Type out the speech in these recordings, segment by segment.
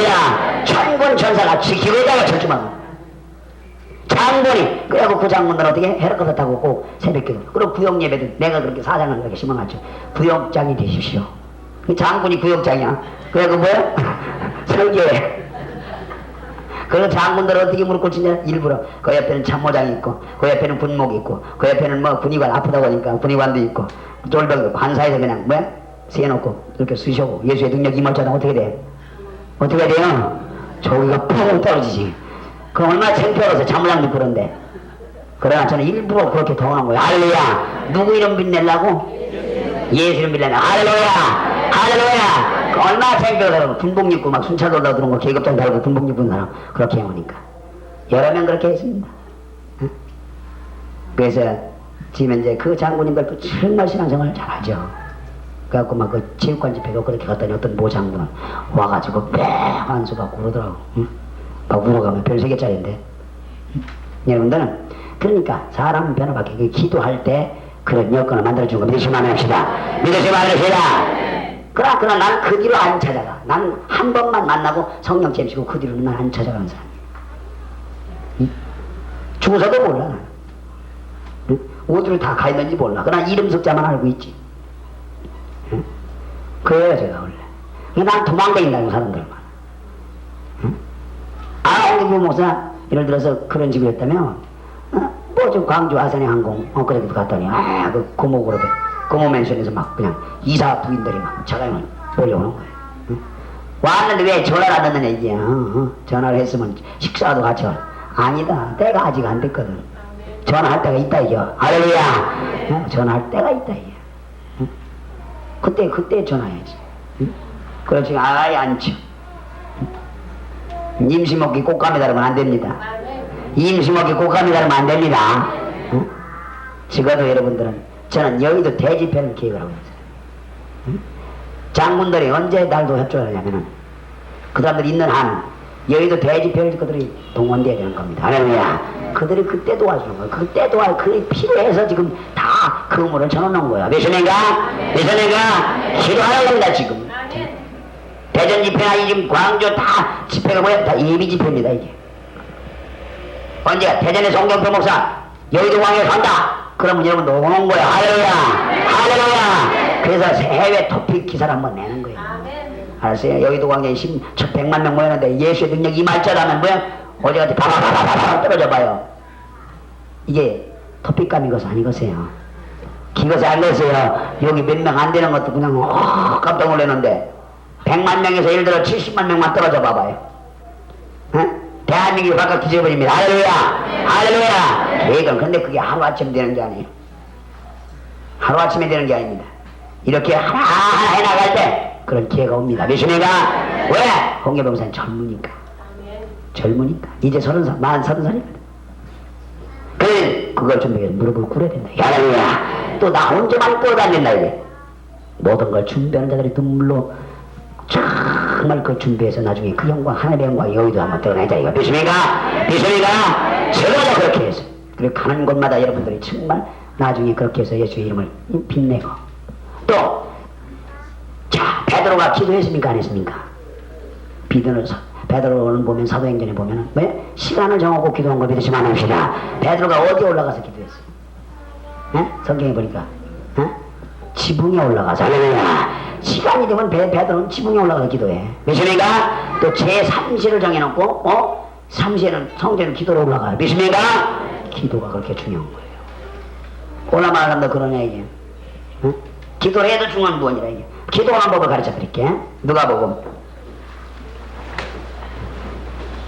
할렐루야 천군 천사가 지키고 있다고 철주만. 장군이 그래고 그 장군들 어떻게 헤르커서 타고 꼭 새벽기도. 그리고 구역 예배도 내가 그렇게 사장을 그렇게 심어놨죠. 구역장이 되십시오. 그 장군이 구역장이야. 그래고 뭐야? 설교회 그 장군들 어떻게 무릎 꿇치냐? 일부러. 그 옆에는 참모장이 있고 그 옆에는 군목이 있고 그 옆에는 뭐 군의관 아프다고 하니까 군의관도 있고 쫄병도 있고 반사에서 그냥 뭐야? 세놓고 이렇게 쑤셔고 예수의 능력 임할 자는 어떻게 돼 어떻게 돼요 저기가 푹 떨어지지. 그 얼마나 창피해서 참모장도 그런데 그러나 저는 일부러 그렇게 더하는 거예요. 할렐루야! 누구 이름 빛내려고? 예수 이름 빛내려 할렐루야! 할렐루야! 그 얼마나 창피해서 군복 입고 막 순찰 돌다 들어온 거 계급장 달고 군복 입은 사람 그렇게 해오니까. 여러 명 그렇게 했습니다. 응? 그래서 지금 이제 그 장군님들도 정말 신앙생활을 잘하죠 그래갖고 막 그 체육관 집회도 그렇게 갔더니 어떤 모 장군은 와가지고 뺑한 수가 그러더라고 응? 막 울어가면 별세 개짜리인데 응? 여러분들은 그러니까 사람 변화받게 그 기도할 때 그런 여건을 만들어준 거 믿으시면 합시다 믿으시면 합시다 그러나 그러나 나는 그 뒤로 안 찾아가 나는 한 번만 만나고 성령 잼시고 그 뒤로는 난안 찾아가는 사람이야 응? 죽어서도 몰라? 어디로 다 가 있는지 몰라 그러나 이름 석자만 알고 있지 응? 그래요 제가 원래 난 도망다닌다는 사람들만 응? 아 우리 뭐 목사 예를 들어서 그런 집을 했다면 어? 뭐좀 광주 아산의 항공 어 그래도 갔더니 아 그 고목으로 돼 고모 맨션에서 막 그냥 이사 부인들이 막 차량을 몰려오는 거예요 응? 왔는데 왜 전화를 안 듣느냐 이게 어, 어. 전화를 했으면 식사도 같이 와 아니다 때가 아직 안 됐거든 전화할 때가 있다 이겨 할렐루야 어? 전화할 때가 있다 응? 그때 그때 전화해야지 응? 그렇지 아예 안 쳐 임시 먹기 꽃감이 다르면 안 됩니다. 임시 먹기 꽃감이 다르면 안 됩니다. 응? 적어도 여러분들은 저는 여의도 대집회를 기획을 하고 있어요. 응? 장군들이 언제 날도 협조를 하냐면은 그 사람들 있는 한 여의도 대집회를 그들이 동원돼야 되는 겁니다. 할렐루야. 그들이 그때 도와주는 거예요. 그때 도와, 그게 필요해서 지금 다 그물을 쳐놓는 거야. 몇년인가? 몇년인가? 기도하는 겁니다, 지금. 대전 집회나 이 지금 광주 다 집회가 뭐야? 다 예비 집회입니다 이게. 언제가 대전의 송경표 목사 여의도 광에 간다. 그러면 여러분 오는 거야. 할렐루야. 할렐루야. 그래서 해외 토픽 기사를 한번 내는 거예요. 알았어요? 광에 10, 100만 명 모였는데 예수의 능력 임할 자라면 뭐야? 어제같이 바바바바바 떨어져 봐요. 이게 토픽감인 것은 아니겠어요. 기것이 아니겠어요. 여기 몇 명 안 되는 것도 그냥 어, 깜짝 놀랐는데 100만 명에서 예를 들어 70만 명만 떨어져 봐봐요. 어? 대한민국이 바깥 뒤져버립니다. 할렐루야! 할렐루야! 계획은 근데 그게 하루아침 되는 게 아니에요. 하루아침에 되는 게 아닙니다. 이렇게 하나하나 해나갈 때 그런 기회가 옵니다. 몇십니까? 왜? 홍계병사는 젊으니까. 젊으니까. 이제 서른 살, 만 서른 살이거든. 그래, 그걸 준비해서 무릎을 꿇어야 된다. 할렐루야! 또 나 혼자만 끌어다닌다, 이게. 모든 걸 준비하는 자들이 눈물로 정말 그 준비해서 나중에 그 영광 하나님의 영광 여기도 한번 드러내자 이거 믿습니까? 믿습니까? 제가 다 그렇게 해서 그리고 가는 곳마다 여러분들이 정말 나중에 그렇게 해서 예수의 이름을 빛내고 또 자, 베드로가 기도했습니까? 안 했습니까? 비드는 베드로는 보면 사도행전에 보면은 왜 시간을 정하고 기도한 거 믿으시면 안 합시다. 베드로가 어디 올라가서 기도했어요? 예? 성경에 보니까 예? 지붕에 올라가서 할렐루야. 시간이 되면 베, 베드로는 지붕에 올라가서 기도해. 믿습니까? 또 제3시를 정해놓고 어? 3시에는 성전은 기도로 올라가요. 믿습니까? 기도가 그렇게 중요한 거예요. 사람도 그러냐 이게. 응? 기도를 해도 중요한 무언이라 이게. 기도하는 법을 가르쳐 드릴게. 누가 보고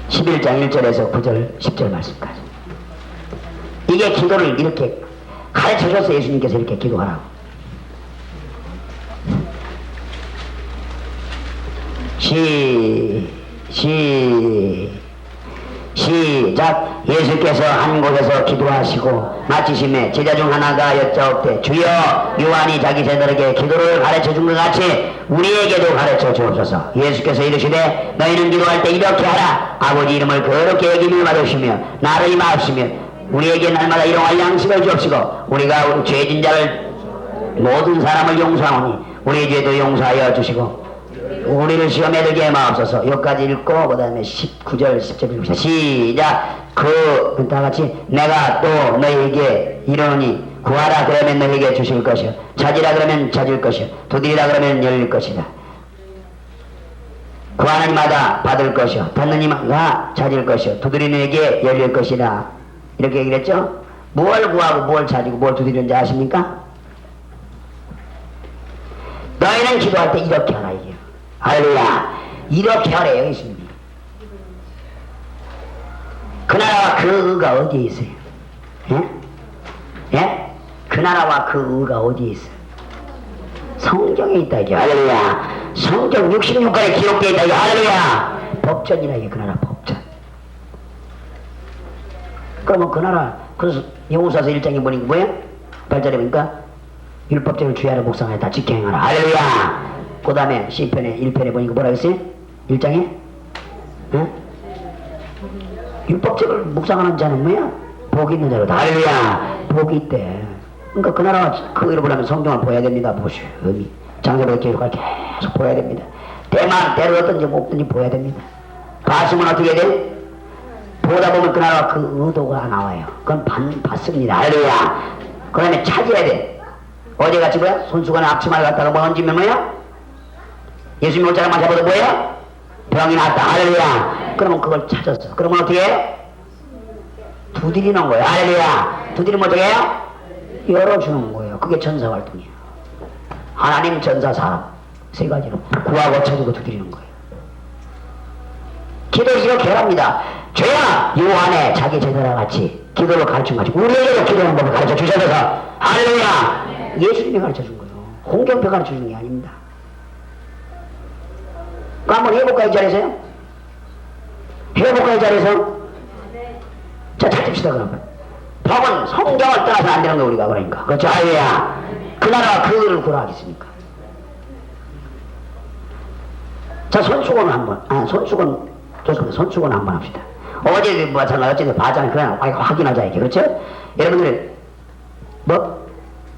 11장 1절에서 9절 10절 말씀까지. 이게 기도를 이렇게 가르쳐 줬어 예수님께서 이렇게 기도하라고. 시, 시, 시작. 예수께서 한 곳에서 기도하시고 마치심에 제자 중 하나가 여짜옵되 주여 요한이 자기 제자들에게 기도를 가르쳐 준 것 같이 우리에게도 가르쳐 주옵소서. 예수께서 이르시되 너희는 기도할 때 이렇게 하라. 아버지 이름을 거룩히 여김을 받으시며 나를 임하옵시며 우리에게 날마다 일용할 양식을 주옵시고 우리가 우리 죄진 자를 모든 사람을 용서하오니 우리 죄도 용서하여 주시고 우리를 시험에 들게 마옵소서. 여기까지 읽고 그 다음에 19절 10절 읽읍시다. 시작. 그 다같이 내가 또 너희에게 이르노니 구하라 그러면 너희에게 주실 것이요 찾으라 그러면 찾을 것이요 두드리라 그러면 열릴 것이다. 구하는 이마다 받을 것이요 받는 이마가 찾을 것이요 두드리는 에게 열릴 것이다. 이렇게 얘기를 했죠? 뭘 구하고 뭘 찾고 뭘 두드리는지 아십니까? 너희는 기도할 때 이렇게 하라. 할렐루야. 이렇게 하래요 예수님이. 그 나라와 그 의가 어디에 있어요? 예? 예? 그 나라와 그 의가 어디에 있어요? 성경에 있다 이게 할렐루야. 성경 66권에 기록되어 있다 이게 할렐루야. 법전이라 이게 그 나라 법전. 그러면 그 나라 그래서 여호사서 1장에 보니까 뭐야? 8절에 보니까 율법적을 주야로 묵상하여 다 지켜 행하라 할렐루야 그 다음에 시편에 1편에 보니까 뭐라 했어요? 1장에 응? 율법적을 묵상하는 자는 뭐야? 복이 있는 자로다 할렐루야 복이 있대 그러니까 그 나라가 그 이를 보려면 성경을 보아야 됩니다 보시오 장세로 기록할 계속 보아야 됩니다 때만 때로 어떤지 목든지 보아야 됩니다 봤으면 어떻게 돼? 보다 보면 그 나라가 그 의도가 나와요. 그건 반, 받습니다. 할렐루야. 그 다음에 찾아야 돼. 어제 같이 뭐야? 손수건에 앞치마를 갖다가 뭐 얹으면 뭐야? 예수님 옷자락만 잡아도 뭐야? 병이 났다. 할렐루야. 그러면 그걸 찾았어. 그러면 어떻게 해? 두드리는 거예요. 할렐루야. 두드리면 어떻게 해요? 열어주는 거예요. 그게 전사 활동이에요. 하나님, 전사, 사람. 세 가지로. 구하고 찾고 두드리는 거예요. 기도 이렇게 합니다. 죄야 요 안에 자기 제자와 같이 기도를 가르쳐 가지고 우리에게도 기도하는 법을 가르쳐 주셔서 할렐루야 예수님이 가르쳐 준 거예요. 홍경표 가르쳐 주는 게 아닙니다. 그 한번 해볼까요 이 자리에서요? 해볼까요 이 자리에서? 자 찾읍시다 그러면. 법은 성경을 따라서 안 되는 거 우리가 그러니까 그렇죠 할렐루야 그 나라가 그 일을 구하겠습니까? 자 손수건 한 번 아 손수건 좋습니다. 손수건 한 번 합시다. 어제 뭐 마찬가지 어쨌든 봤잖아요. 그냥 확인하자 이게 그렇죠? 여러분들 뭐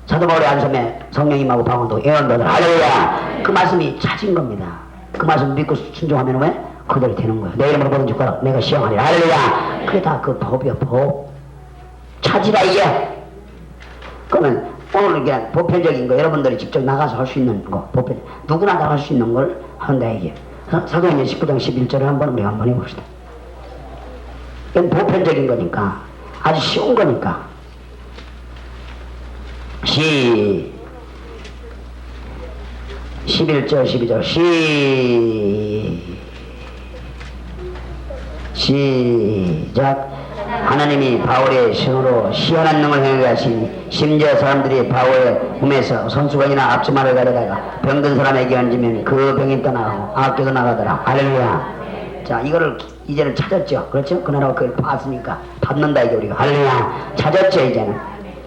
사도 바울의 안섬에 성령님하고 방언도 예언도들 할렐루야 그 말씀이 찾은 겁니다. 그 말씀 믿고 순종하면 왜? 그대로 되는 거예요. 내 이름으로 모든 주가 내가 시행하리라 할렐루야! 그게 다 그 법이야 법. 찾으라 이게. 그러면 오늘 그냥 보편적인 거 여러분들이 직접 나가서 할 수 있는 거 보편. 누구나 다 할 수 있는 걸 한다 이게. 사- 사도행전 19장 11절을 한번 우리 한번 해봅시다. 이건 보편적인 거니까 아주 쉬운 거니까. 시 11절 12절. 시 시작. 하나님이 바울의 신으로 시원한 능을 행하게 하시니 심지어 사람들이 바울의 몸에서 손수건이나 앞치마를 가려다가 병든 사람에게 얹으면 그 병이 떠나고 악기도 나가더라. 할렐루야. 자 이거를 이제는 찾았죠? 그렇죠? 그 나라가 그걸 봤으니까 받는다 이게 우리가. 할렐루야. 찾았죠 이제는?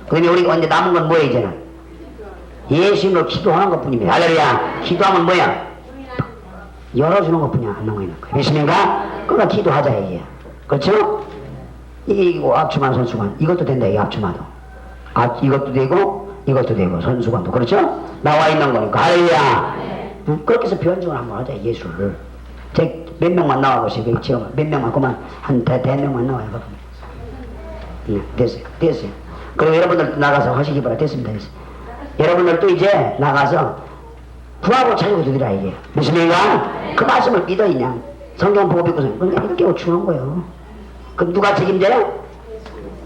그러면 우리가 언제 남은 건 뭐야 이제는 예수님으로 기도하는 것 뿐입니다. 할렐루야. 기도하면 뭐야? 열어주는 것 뿐이야 있는 거야 예수님과 그러나 기도하자 이게 그렇죠? 이게 앞치마 손수건 이것도 된다 이게 앞치마도. 아 이것도 되고 이것도 되고 손수건도. 그렇죠? 나와 있는 거니까. 할렐루야. 응? 그렇게 해서 변증을 한번 하자 예수를. 제 몇 명만 나와보세요. 지금 몇 명만. 그만 한 대 대 명만 나와요 네, 됐어요. 됐어요. 그리고 여러분들 나가서 하시기 바라 됐습니다. 됐어요. 여러분들도 이제 나가서 구하고 찾고 두드라 이게. 무슨 얘기가 그 말씀을 믿어 그냥. 성경 보고 믿고서. 그러니까 이렇게 주는 거예요. 그럼 누가 책임져요?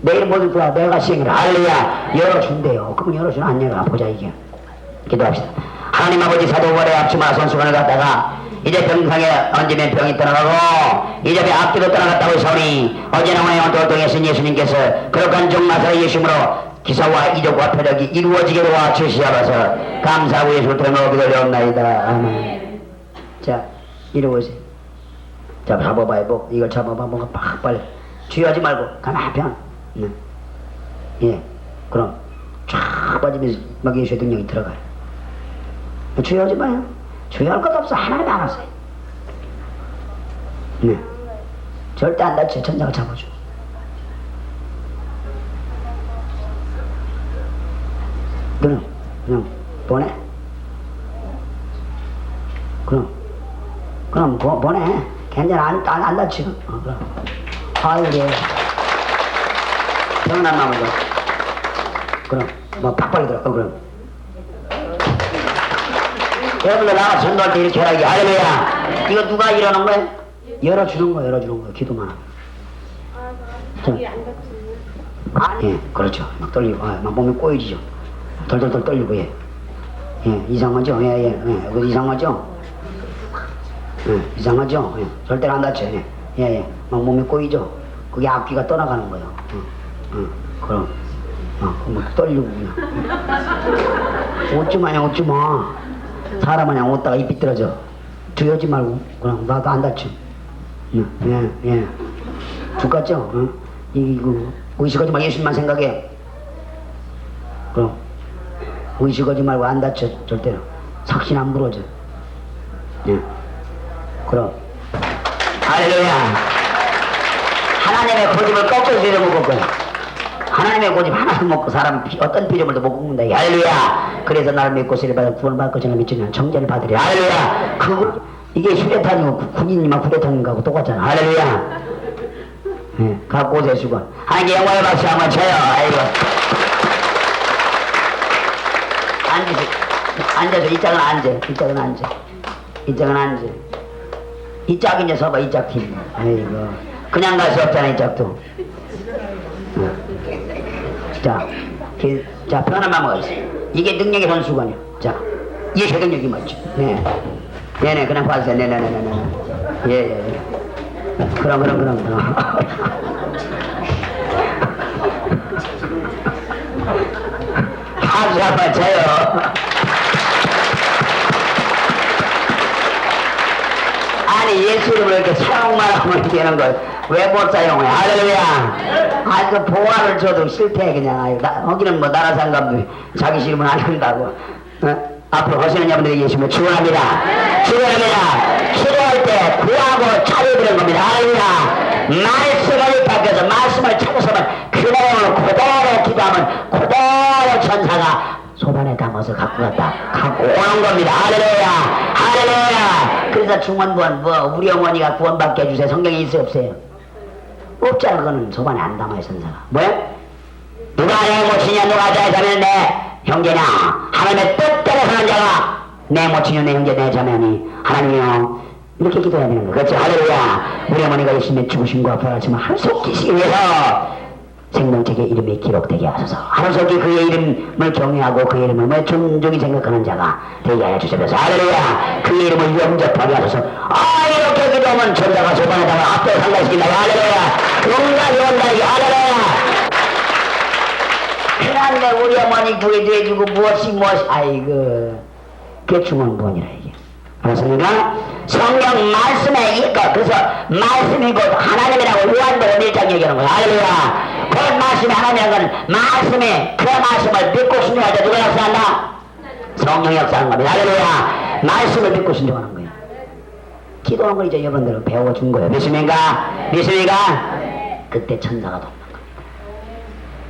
내일 모두 구하 내가 시행을 할렐루야. 열어준대요. 그럼 열어주나? 안 열어 보자 이게. 기도합시다. 하나님 아버지 사도벌의 앞치마 선수관을 갖다가 이제 병상에 얹으면 병이 떠나가고 이제 앞뒤로 떠나갔다고 사오니 어제나 오늘 오늘 동행하신 예수님께서 그러한 종마사의 예수님으로 기사와 이적과 표적이 이루어지게 도와 주시옵소서. 감사하고 예수를 통해 기도하옵나이다. 아멘. 자 이러고세요 자 잡아봐요 뭐 이걸 잡아봐. 뭔가 팍 빨리. 주의하지 말고 가만히 편. 네. 예. 그럼 쫙 빠지면서 막 예수의 능력이 들어가요. 주의하지 마요. 주의할 것도 없어. 하나님 알았어요 네. 절대 안 다쳐 천장을 잡아줘 그럼 그냥 보내 그럼 그럼 보, 보내. 괜찮아. 안, 안, 안 다치고. 어, 그럼. 아유, 예. 병난 나무죠. 그럼, 뭐, 팍팍이 들어. 어, 그럼. 여러분들 나가 전도할 때 이렇게 하라기. 할렐루야. 이거 누가 이러는 거야? 열어주는 거, 열어주는 거. 기도만 하고. 자. 예, 그렇죠. 막 떨리고, 아, 막 몸이 꼬여지죠. 덜덜덜 떨리고, 예. 예, 이상하죠? 예, 예, 예. 이상하죠? 예, 이상하죠? 예, 절대로 안 다쳐요. 예, 예, 예. 막 몸이 꼬이죠? 그게 앞귀가 떠나가는 거예요. 어, 어, 그럼. 어, 막 떨리고, 그냥. 웃지 마냐, 웃지 마. 사람 마냥 웃다가 입 삐뚤어져. 두려지 말고, 그냥 나도 안 다쳐. 예, 예, 예. 죽겠죠? 어? 이거, 의식하지 마. 예수님만 생각해. 그럼. 의식하지 말고 안 다쳐, 절대로. 삭신 안 부러져. 예. 그럼. 할렐루야. 하나님의 고집을 꺾어서 먹을 거야. 하나님의 고집 하나도 먹고 사람 피- 어떤 피조물도 못 먹는다. 이 할렐루야. 그래서 나를 믿고 세례 받아 구원 받을 것을 믿지는 정죄를 받으리. 할렐루야. 그 이게 휴대탄이고 구- 군인이만 휴대탄인가고 똑같잖아. 할렐루야. 예, 갖고 오세요 수건. 하나님께 영광의 박수 한번 쳐요. 아이고. 앉으세요. 앉아서 이 짝은 앉아. 이 짝은 앉아. 이 짝은 앉아. 이 짝이 이제 서봐 이짝 팀. 아이고. 그냥 갈 수 없잖아 이 짝도. 어. 자, 그, 자 마음을 가지세요. 이게 능력의 선수관이요. 자, 이게 제동력이 맞죠. 네. 네네 그냥 봐주세요. 네네네네네. 예, 예, 예. 그럼 그럼 그럼 그럼. 박수 한번 쳐요. 아니 예수 이름을 이렇게 사용만 하면 되는 걸 왜 못 사용해? 할렐루야. 아그 보화를 줘도 싫대 그냥. 아이, 나, 거기는 뭐 나라 상감도 자기 싫으면 안 한다고. 어? 앞으로 하시는 여러분들에게 예수님을 축원합니다. 축원합니다 기도할 때 구하고 차려드리는 겁니다 할렐루야 말씀을 입학해서 말씀을 찾아서면 그 내용을 그대로 기도하면 그대로 천사가 담아서 갖고 갔다. 갖고 오는 겁니다. 할렐루야. 할렐루야. 그래서 중원부원 뭐 우리 어머니가 구원받게 해주세요. 성경에 있어요 없어요? 없잖아. 그거는 소반에 안 담아요 천사가. 뭐야? 누가 내 모친이냐 누가 내 자면 내 형제냐? 하나님의 뜻대로 사는 자가 내 모친이요 내 형제 내 자매니 하나님이요. 이렇게 기도해야 되는 거야 그렇지 할렐루야. 우리 어머니가 예수님의 앞으로 하루속 계시기 위해서 생명책의 이름이 기록되게 하소서. 하루속히 그의 이름을 경외하고 그의 이름을 뭐 존중히 생각하는 자가 되게 하여 주시옵소서. 할렐루야! 그의 이름을 영접하게 하소서. 아 이렇게 기도하면 천사가 소반에다가 앞에 상가시킨다. 할렐루야! 온다 이 할렐루야! 그런데 우리 어머니 교회도 해주고 무엇이 무엇이 아이고 그게 중원본이라 이게 알았습니까? 성경 말씀에 있고 그래서 말씀이 곧 하나님이라고 요한복음 1장 얘기하는 거야 할렐루야 그 말씀이 건 말씀이 그 말씀을 믿고 순종할 때 누가 역사한다? 성령이 역사하는 겁니다 할렐루야 말씀을 믿고 순종하는 거예요 기도한 걸 이제 여러분들은 배워준 거예요 믿습니까? 믿습니까? 그때 천사가 돕는 거예요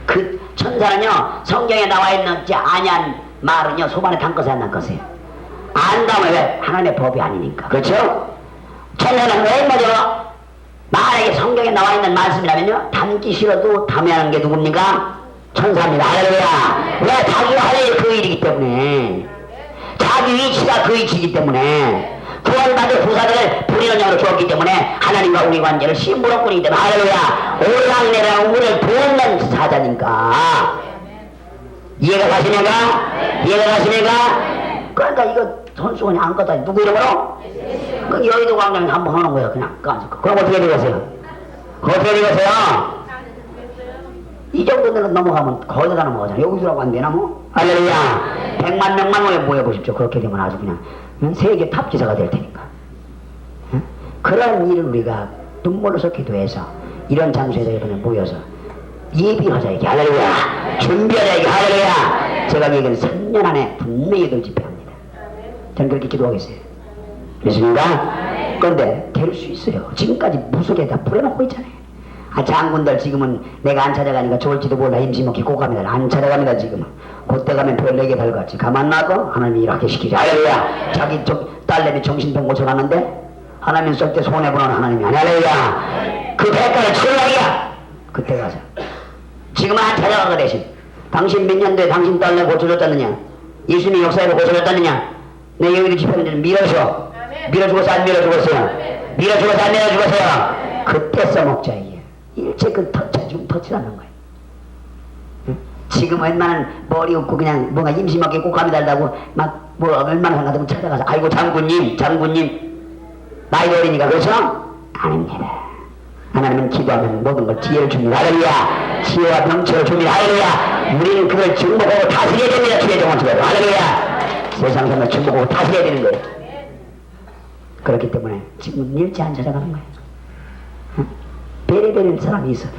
그 천사는요 성경에 나와 있는 지 아니한 말은요 소반에 담것에 안 담것이에요 안 담아요 왜? 하나님의 법이 아니니까 그렇죠? 천사는 왜 뭐죠? 만약에 성경에 나와 있는 말씀이라면요 담기 싫어도 담아야 게 누굽니까? 천사입니다 할렐루야 왜 자기가 할 일이 그 일이기 때문에 자기 위치가 그 위치이기 때문에 구원받은 부사들을 부리는 영으로 주었기 때문에 하나님과 우리 관계를 심부럽꾼이기 때문에 할렐루야 오랑내랑 우리를 도우는 사자니까 이해가 가십니까? 이해가 가십니까? 그러니까 이거 선수원이 안 껐다 누구 이름으로? 그 여의도 광장에 한번 하는 거야 그냥 까짓 거 그럼 어떻게 되겠어요? 어떻게 되겠어요? 이 정도 되는 넘어가면 거기다 넘어가잖아 여기서라고 안 되나 뭐? 할렐루야 백만 명만 모여 모여보십시오 그렇게 되면 아주 그냥 응? 세계 탑 기사가 될 테니까 응? 그런 일을 우리가 눈물로서 기도해서 이런 장소에서 이번에 모여서 예비하자 이게 할렐루야 준비하자 이게 할렐루야 제가 얘기는 3년 안에 분명히 들 집회 그렇게 기도하겠어요. 믿습니까? 그런데 될 수 있어요. 지금까지 무속에 다 뿌려놓고 있잖아요. 아 장군들 지금은 내가 안 찾아가니까 좋을지도 몰라 임시먹기 꼭 갑니다. 안 찾아갑니다 지금은. 그때 가면 별 4개 달갔지. 가만 놔둬. 하나님이 일하게 시키자 할렐루야. 자기 저, 딸내미 정신병 고쳐갔는데 하나님 쏠때 손해보는 하나님이 할렐루야. 그 대가를 치르라기야. 그때 가서 지금은 안 찾아가고 대신 당신 몇 년도에 당신 딸내 고쳐줬다느냐? 예수님 역사에도 고쳐줬다느냐 내 여기도 집회는 밀어줘 밀어 죽었어 안 밀어 죽었어요 밀어 죽었어 안 밀어 죽었어요 그때 써먹자 이게 일체 그 터치 지금 터치 않는 거예요 응? 지금 웬만한 머리 없고 그냥 뭔가 임심하게 꼭감이 달다고 막 뭐 얼마나 한가하면 찾아가서 아이고 장군님 장군님 나이 어리니까 그렇죠? 아닙니다 하나님은 기도하면 모든 걸 지혜를 줍니다. 할렐루야. 지혜와 명철을 줍니다. 할렐루야. 우리는 그걸 증복하고 다스려야 됩니다. 주의 정원처럼. 할렐루야. 세상 사람을 증복하고 다스려야 되는 거예요. 그렇기 때문에 지금 일치 안 찾아가는 거예요. 응? 베레베레 사람이 있어도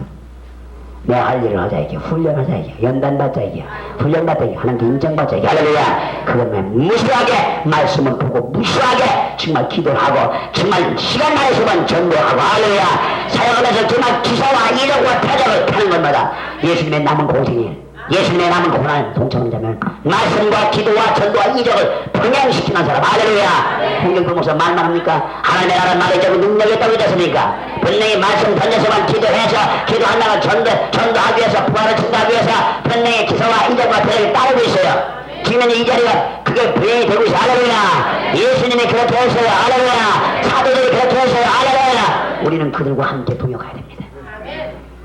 내가 할 일을 하자 이게 훈련하자 이게 연단 받자 이게 훈련 받자 이게 하나님께 인정받자 이게 할렐루야 그러면 무수하게 말씀을 보고 무수하게 정말 기도를 하고 정말 시간 내에서만 전도하고 할렐루야 사역하면서 정말 기사와 이력과 표적을 타는 것마다 예수님의 남은 공생일 예수님의 남은 고난을 동참하자면 말씀과 기도와 전도와 이적을 병행시키는 사람. 할렐루야. 홍경표 목사 말만 합니까? 하나님의 나라 말에 저고 능력이 했습니까? 분명히 말씀 던져서만 기도해서 기도한다고 전도, 전도하기 위해서 부활을 증거하기 위해서 분명히 기사와 이적과 표적을 따르고 있어요. 지금 이 자리가 그게 부행이 되고 있어요. 할렐루야. 예수님이 그렇게 했어요. 할렐루야. 사도들이 그렇게 했어요. 할렐루야. 우리는 그들과 함께 동역해야 됩니다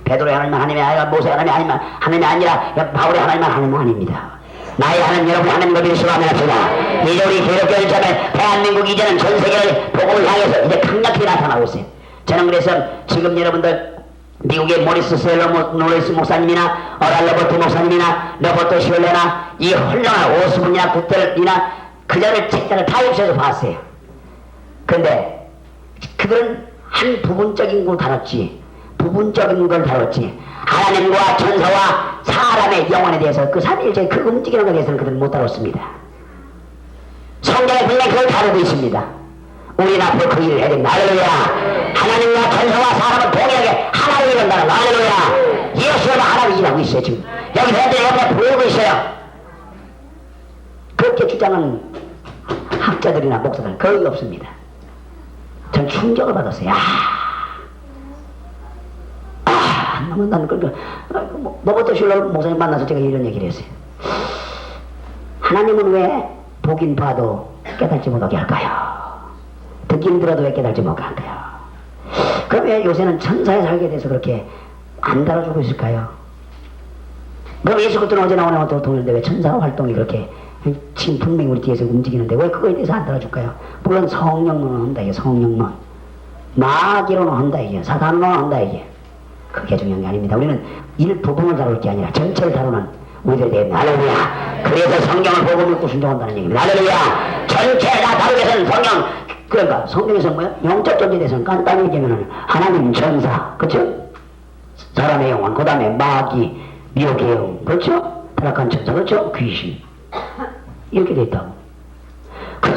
베드로의 하나님은 하나님이 아니라 모세의 하나님이 아니면 하나님이 아니라 바울의 하나님은 하나님은 아닙니다. 나의 하나님 여러분의 하나님과 믿으시고 하면합시다. 이제 우리 기독교를 자면 대한민국 이제는 전 세계를 복음을 향해서 이제 강력히 나타나고 있어요. 저는 그래서 지금 여러분들 미국의 모리스 셀러 모- 노리스 목사님이나 어랄 로버트 목사님이나 로버트 시올레나 이 훌륭한 오스분이나 국들이나 그전을 책자를 다 입수해서 봤어요. 근데 그들은 한 부분적인 걸 다뤘지 부분적인 걸 다뤘지 하나님과 천사와 사람의 영혼에 대해서 그 삼일째 그 움직이는 것에 대해서는 그들은 못 다뤘습니다. 성경에 분명히 그걸 다루고 있습니다. 우리는 앞으로 그 일을 해야 됩니다. 할렐루야. 하나님과 천사와 사람은 동일하게 하나를 이룬다는 거. 할렐루야. 예수가 하나를 일하고 있어요 지금. 여기 현재 옆에 보이고 있어요. 그렇게 주장한 학자들이나 목사들 거의 없습니다. 전 충격을 받았어요. 야, 아, 너무 난 그러니까 로버트 슐러 목사님 만나서 제가 이런 얘기를 했어요. 하나님은 왜 보긴 봐도 깨달지 못하게 할까요? 듣긴 들어도 왜 깨달지 못하게 할까요? 그럼 왜 요새는 천사에 살게 돼서 그렇게 안 달아주고 있을까요? 그럼 예수 그리스도는 어제 나오는 것도 동일인데 왜 천사 활동이 그렇게 지금 분명히 우리 뒤에서 움직이는데 왜 그거에 대해서 안 달아줄까요? 물론 성령론은 한다 이게 성령론 마귀로는 한다 이게 사단론은 한다 이게 그게 중요한 게 아닙니다 우리는 일부분을 다룰 게 아니라 전체를 다루는 우리들이 됩니다 할렐루야 그래서 성경을 보고 믿고 순종한다는 얘기입니다 할렐루야 전체 다 다루게 해서는 성경 그러니까 성경에서 뭐야? 영적 존재에 대해서는 간단히 얘기하면 하나님 천사 그쵸? 사람의 영혼, 그 다음에 마귀, 미혹의 영, 그렇죠? 타락한 천사, 그렇죠? 귀신. 이렇게 돼 있다고.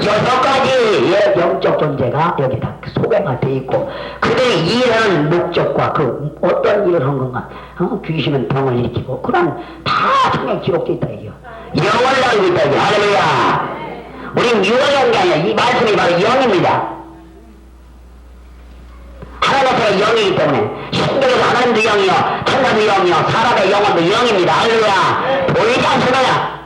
그 여섯 가지 의 영적 존재가 여기 다 소개가 돼 있고, 그들이 일하는 목적과 그 어떤 일을 한 건가, 어? 귀신은 병을 일으키고, 그런 다 성경 기록돼 있다, 이거. 영을 가지고 있다, 이거. 할렐루야. 우린 유언한 게 아니라 이 말씀이 바로 영입니다. 하나님께서 영이기 때문에 신경에서 하나님도 영이요 천사도 영이요 사람의 영혼도 영입니다 할렐루야 보이지 않습니다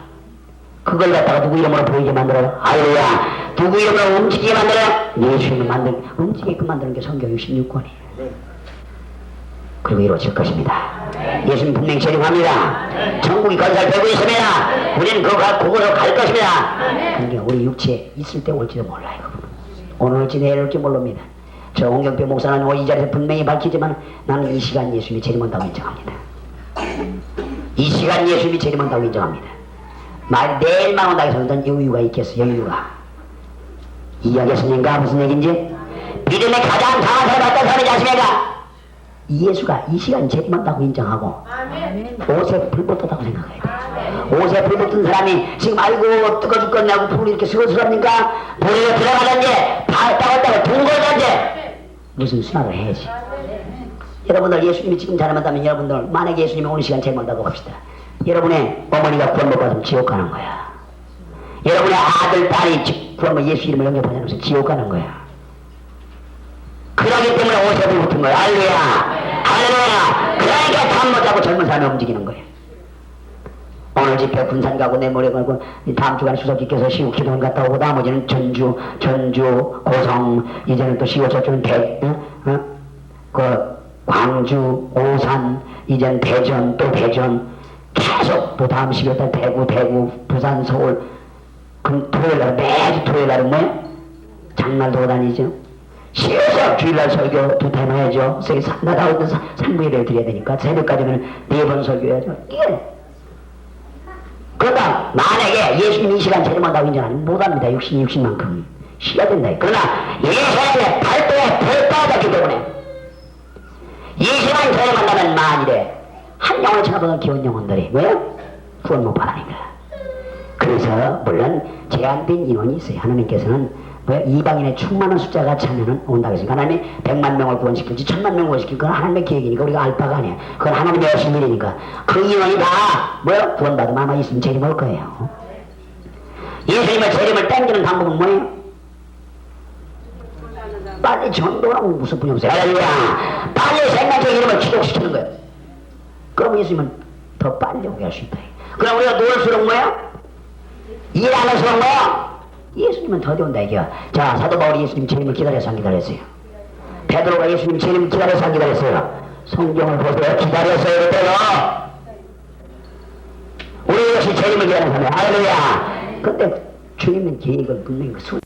그걸 갖다가 누구 이름으로 보이게 만들어요. 할렐루야. 누구 이름으로 움직이게 만들어요. 예수님을 만든 움직이게 만드는 게 성경 66권이에요. 그리고 이루어질 것입니다. 예수님 분명히 재림합니다. 천국이 건설 되고 있습니다. 우리는 그거 가- 그곳으로 갈 것입니다. 그러니까 우리 육체에 있을 때 올지도 몰라요. 오늘 올지 내일 올지 모릅니다. 저 홍경표 목사는 이 자리에서 분명히 밝히지만 나는 이 시간 예수님이 재림한다고 인정합니다. 이 시간 예수님이 재림한다고 인정합니다. 말 내일만 온다고 해서 어떤 여유가 있겠어 여유가. 이해하겠습니까? 무슨 얘기인지? 믿음의 가장 강한 사람 어떤 사람이지 않습니까? 예수가 이 시간 재림한다고 인정하고 옷에 불 붙었다고 생각해야 돼. 옷에 불 붙은 사람이 지금 아이고 뜨거 죽겠냐고 불이 이렇게 쓰거스럽니까? 불이 들어가든지 발 따갔다가 둥걸든지 무슨 수학을 해야지. 여러분들 예수님이 지금 잘못하면 여러분들 만약에 예수님이 오는 시간 제일 먼다고 봅시다. 여러분의 어머니가 구원 못 받으면 지옥 가는 거야. 여러분의 아들, 딸이 지- 구원 못 예수 이름을 않으면 지옥 가는 거야. 그러기 때문에 오세블 붙은 거야. 할렐루야. 할렐루야. 그러니까 잠못 자고 젊은 사람이 움직이는 거예요. 오늘 집회 군산 가고 내 머리 걸고 이 다음 주간에 수석기께서 시우 기도원 갔다 오고 나머지는 전주, 전주, 고성 이제는 또 시우 저쪽은 대, 어? 어? 그 광주, 오산 이제는 대전 또 대전 계속 12월달 대구, 대구, 부산, 서울 그 토요일날 매주 토요일날은 뭐야? 장날도 다니죠. 시에서 주일날 설교 두 타임 해야죠. 세계 나다오는 상부예를 드려야 되니까 새벽까지는 네 번 설교해야죠. 이게 그러다 만약에 예수님 이 시간 제대로한다고 인정하면 못합니다. 60, 60만큼 쉬어야 된다. 그러나 예수님의 발도에 별도하기 때문에 이 시간 제대로한다면 만일에 한 영혼을 쳐다보는 기원 영혼들이 왜? 구원 못 받으니까. 그래서 물론 제한된 인원이 있어요. 하나님께서는 뭐 이방인의 충만한 숫자가 차면은 온다고 했으니까 하나님이 백만 명을 구원시킬지 천만 명을 구원시킬 건 하나님의 계획이니까 우리가 알바가 아니야. 그건 하나님의 하신 일이니까 그 인원이 다 뭐야 구원받으면 아마 예수님 재림 올 거예요. 예수님의 재림을 땡기는 방법은 뭐예요? 빨리 전도하고 무슨 분이 없어요. 빨리 생각의 이름을 기록시키는 거예요. 그럼 예수님은 더 빨리 오게 할수 있다. 그럼 우리가 누울수록 뭐야? 일 안 할수록 뭐야? 예수님은 더디 온다 이게요. 자 사도 바울이 예수님 재림을 기다려서 안 기다렸어요. 베드로가 예수님 재림 기다려서 안 기다렸어요. 성경을 보세요. 기다렸어요 그때요. 우리 역시 재림을 사람 할렐루야. 근데 주님은 계획을 분명히 수